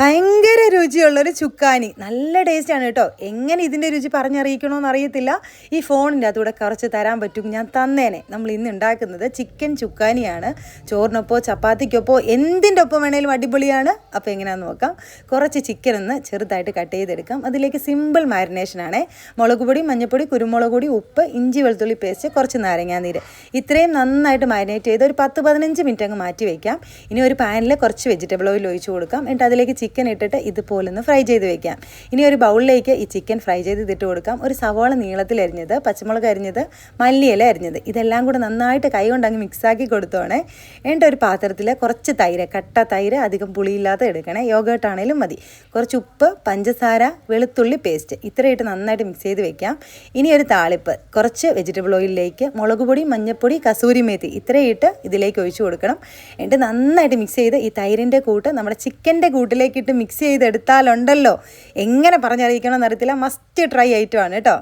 ഭയങ്കര രുചിയുള്ളൊരു ചുക്കാനി. നല്ല ടേസ്റ്റാണ് കേട്ടോ. എങ്ങനെ ഇതിന്റെ രുചി പറഞ്ഞറിയിക്കണമെന്ന് അറിയത്തില്ല. ഈ ഫോണിന്റെ അതുകൂടെ കുറച്ച് തരാൻ പറ്റും. ഞാൻ തന്നേനെ. നമ്മൾ ഇന്ന് ഉണ്ടാക്കുന്നത് ചിക്കൻ ചുക്കാനിയാണ്. ചോറിനൊപ്പോ ചപ്പാത്തിക്കൊപ്പോ എന്തിന്റെ ഒപ്പം വേണേലും അടിപൊളിയാണ്. അപ്പോൾ എങ്ങനെയാണെന്ന് നോക്കാം. കുറച്ച് ചിക്കൻ ഒന്ന് ചെറുതായിട്ട് കട്ട് ചെയ്തെടുക്കാം. അതിലേക്ക് സിമ്പിൾ മാരിനേഷനാണ് മുളക് പൊടി മഞ്ഞൾപ്പൊടി കുരുമുളക് പൊടി ഉപ്പ് ഇഞ്ചി വെളുത്തുള്ളി പേസ്റ്റ് കുറച്ച് നാരങ്ങാനീര് ഇത്രയും നന്നായിട്ട് മാരിനേറ്റ് ചെയ്ത് ഒരു പത്ത് പതിനഞ്ച് മിനിറ്റ് അങ്ങ് മാറ്റി വയ്ക്കാം. ഇനി ഒരു പാനിൽ കുറച്ച് വെജിറ്റബിൾ ഓയിൽ ഒഴിച്ച് കൊടുക്കാം. എന്നിട്ട് അതിലേക്ക് ചിക്കൻ ഇട്ടിട്ട് ഇതുപോലെ ഒന്ന് ഫ്രൈ ചെയ്ത് വെക്കാം. ഇനി ഒരു ബൗളിലേക്ക് ഈ ചിക്കൻ ഫ്രൈ ചെയ്ത് ഇതിട്ട് കൊടുക്കാം. ഒരു സവാള നീളത്തിൽ അരിഞ്ഞത് പച്ചമുളക് അരിഞ്ഞത് മല്ലിയില അരിഞ്ഞത്. ഇതെല്ലാം കൂടെ നന്നായിട്ട് കൈ കൊണ്ട് അങ്ങ് മിക്സാക്കി കൊടുത്തോണേ. എന്നിട്ട് ഒരു പാത്രത്തിൽ കുറച്ച് തൈര് കട്ട തൈര് അധികം പുളിയില്ലാതെ എടുക്കണേ. യോഗേട്ട് ആണെങ്കിലും മതി. കുറച്ച് ഉപ്പ് പഞ്ചസാര വെളുത്തുള്ളി പേസ്റ്റ് ഇത്രയിട്ട് നന്നായിട്ട് മിക്സ് ചെയ്ത് വെക്കാം. ഇനി ഒരു താളിപ്പ്. കുറച്ച് വെജിറ്റബിൾ ഓയിലിലേക്ക് മുളക് പൊടി മഞ്ഞൾപ്പൊടി കസൂരി മേത്തി ഇത്രയിട്ട് ഇതിലേക്ക് ഒഴിച്ചു കൊടുക്കണം. എന്നിട്ട് നന്നായിട്ട് മിക്സ് ചെയ്ത് ഈ തൈരിന്റെ കൂട്ട് നമ്മുടെ ചിക്കന്റെ കൂട്ടിലേക്ക് ഇട്ട് മിക്സ് ചെയ്തെടുത്താലുണ്ടല്ലോ. എങ്ങനെ പറഞ്ഞറിയിക്കണം എന്നറിയത്തില്ല മസ്റ്റ് ട്രൈ ഐറ്റം ആണ് കേട്ടോ.